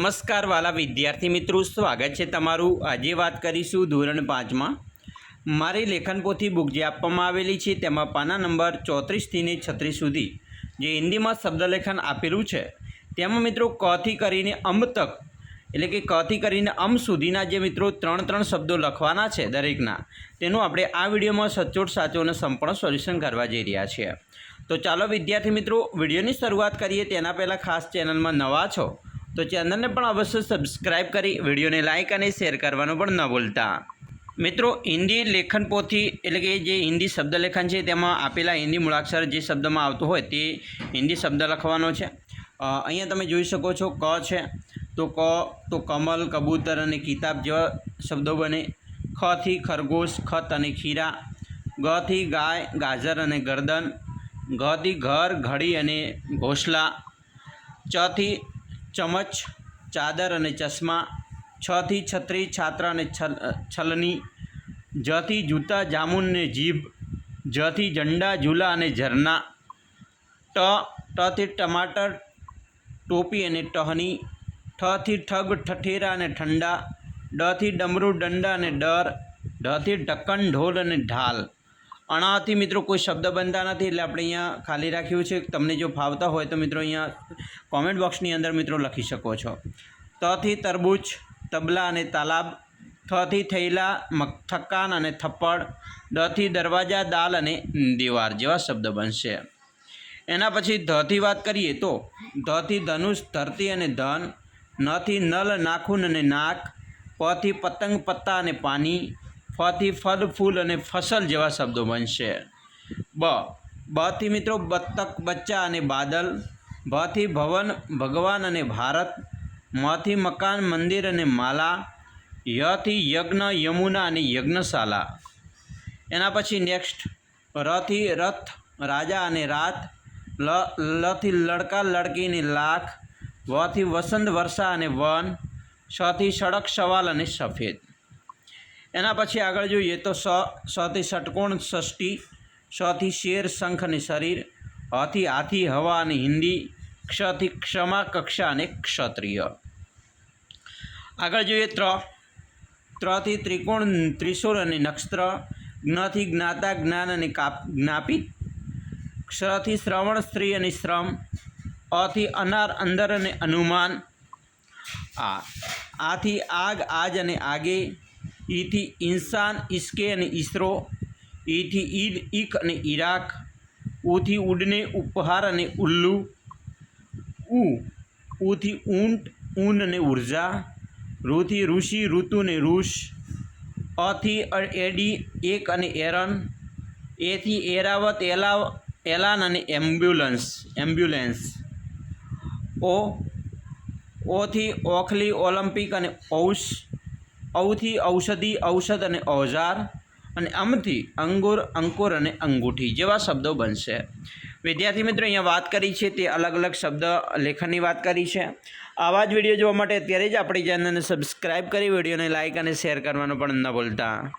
નમસ્કાર વાલા વિદ્યાર્થી મિત્રો, સ્વાગત છે તમારું. આજે વાત કરીશું ધોરણ પાંચમાં. મારી લેખન પોથી બુક જે આપવામાં આવેલી છે, તેમાં પાના નંબર ચોત્રીસથી છત્રીસ સુધી જે હિન્દીમાં શબ્દલેખન આપેલું છે, તેમાં મિત્રો કથી કરીને અમ તક, એટલે કે કથી કરીને અમ સુધીના જે મિત્રો ત્રણ ત્રણ શબ્દો લખવાના છે દરેકના, તેનું આપણે આ વિડીયોમાં સચોટ, સાચું અને સંપૂર્ણ સોલ્યુશન કરવા જઈ રહ્યા છીએ. તો ચાલો વિદ્યાર્થી મિત્રો, વિડીયોની શરૂઆત કરીએ. તેના પહેલાં ખાસ ચેનલમાં નવા છો તો ચેનલને પણ અવશ્ય સબસ્ક્રાઇબ કરી, વિડીયોને લાઇક અને શેર કરવાનું પણ ન ભૂલતા. મિત્રો, હિન્દી લેખન પોથી, એટલે કે જે હિન્દી શબ્દલેખન છે, તેમાં આપેલા હિન્દી મૂળાક્ષર જે શબ્દમાં આવતું હોય તે હિન્દી શબ્દ લખવાનો છે. અહીંયા તમે જોઈ શકો છો, ક છે. તો ક, તો કમલ, કબૂતર અને કિતાબ જેવા શબ્દો બને. ખથી ખરગોશ ખત અને ખીરા. ગથી ગાય, ગાજર અને ગરદન. ઘથી ઘર, ઘડી અને ઘોસલા. ચથી ચમચ, ચાદર અને ચશ્મા છથી છત્રી છાત્ર અને છલ, છલની જથી જૂતા, જામુન ને જીભ જથી ઝંડા, ઝૂલા અને ઝરના ટ ટથી ટમાટર, ટોપી અને ટહની ઠથી ઠગ, ઠઠેરા અને ઠંડા ડથી ડમરું દંડા અને ડર ઢથી ઢક્કન, ઢોલ અને ઢાલ. અણાથી મિત્રો કોઈ શબ્દ બનતા નથી એટલે આપણે અહીંયા ખાલી રાખ્યું છે. તમને જો ફાવતા હોય તો મિત્રો અહીંયા કોમેન્ટ બોક્સની અંદર મિત્રો લખી શકો છો. તથી તરબૂચ, તબલા અને તાલાબ થથી થયેલા મક, થકાન અને થપ્પડ ડથી દરવાજા, દાલ અને દીવાર જેવા શબ્દ બનશે. એના પછી ધથી વાત કરીએ તો ધથી ધનુષ, ધરતી અને ધન નથી નલ, નાખૂન અને નાક પથી પતંગ, પત્તા અને પાની ફથી ફળ, ફૂલ અને ફસલ જેવા શબ્દો બનશે. બ. બથી મિત્રો બત્તક બચ્ચા અને બાદલ. ભથી ભવન, ભગવાન અને ભારત. મથી મકાન, મંદિર અને માલા. યથી યજ્ઞ, યમુના અને યજ્ઞશાલા. એના પછી નેક્સ્ટ રથી રથ, રાજા અને રાત. લ, લથી લડકા, લડકીની લાખ. વથી વસંત, વર્ષા અને વન. છથી સડક, સવાલ અને સફેદ. એના પછી આગળ જોઈએ તો સ, સથી ષટકોણ ષષ્ઠી, સથી શેર શંખ અને શરીર, હથી હાથી હવા અને હિન્દી ક્ષથી ક્ષમા, કક્ષા અને ક્ષત્રિય. આગળ જોઈએ ત્ર, ત્રથી ત્રિકોણ, ત્રિશૂળ અને નક્ષત્ર, જ્ઞથી જ્ઞાતા, જ્ઞાન અને કાપ, જ્ઞાપિત. ક્ષથી શ્રવણ, સ્ત્રી અને શ્રમ, અથી અનાર, અંદર અને અનુમાન. આ, આથી આગ, આજ અને આગે ઈથી ઇન્સાન ઇસ્કે અને ઈસરો, ઈથી ઈદ ઈક અને ઈરાક, ઉથી ઉડને ઉપહાર અને ઉલ્લુ, ઉ, ઉથી ઊંટ ઊન અને ઊર્જા, રૂથી ઋષિ, ઋતુ ને ઋષ, અથી એડી, એક અને એરન, એથી એરાવત, એલાવ, એલાન અને એમ્બ્યુલન્સ એમ્બ્યુલન્સ, ઓ, ઓથી ઓખલી ઓલિમ્પિક અને ઔષ ઔથી ઔષધિ, ઔષધ અને ઓજાર અને અમથી અંગુર, અંકુર અને અંગૂઠી જેવા શબ્દો બનશે. વિદ્યાર્થી મિત્રો, અહીંયા વાત કરી છે તે અલગ અલગ શબ્દ લેખનની વાત કરી છે. આવા જ વીડિયો જોવા માટે અત્યારે જ આપણી ચેનલને સબસ્ક્રાઈબ કરી, વિડીયોને લાઇક અને શેર કરવાનું પણ ન ભૂલતા.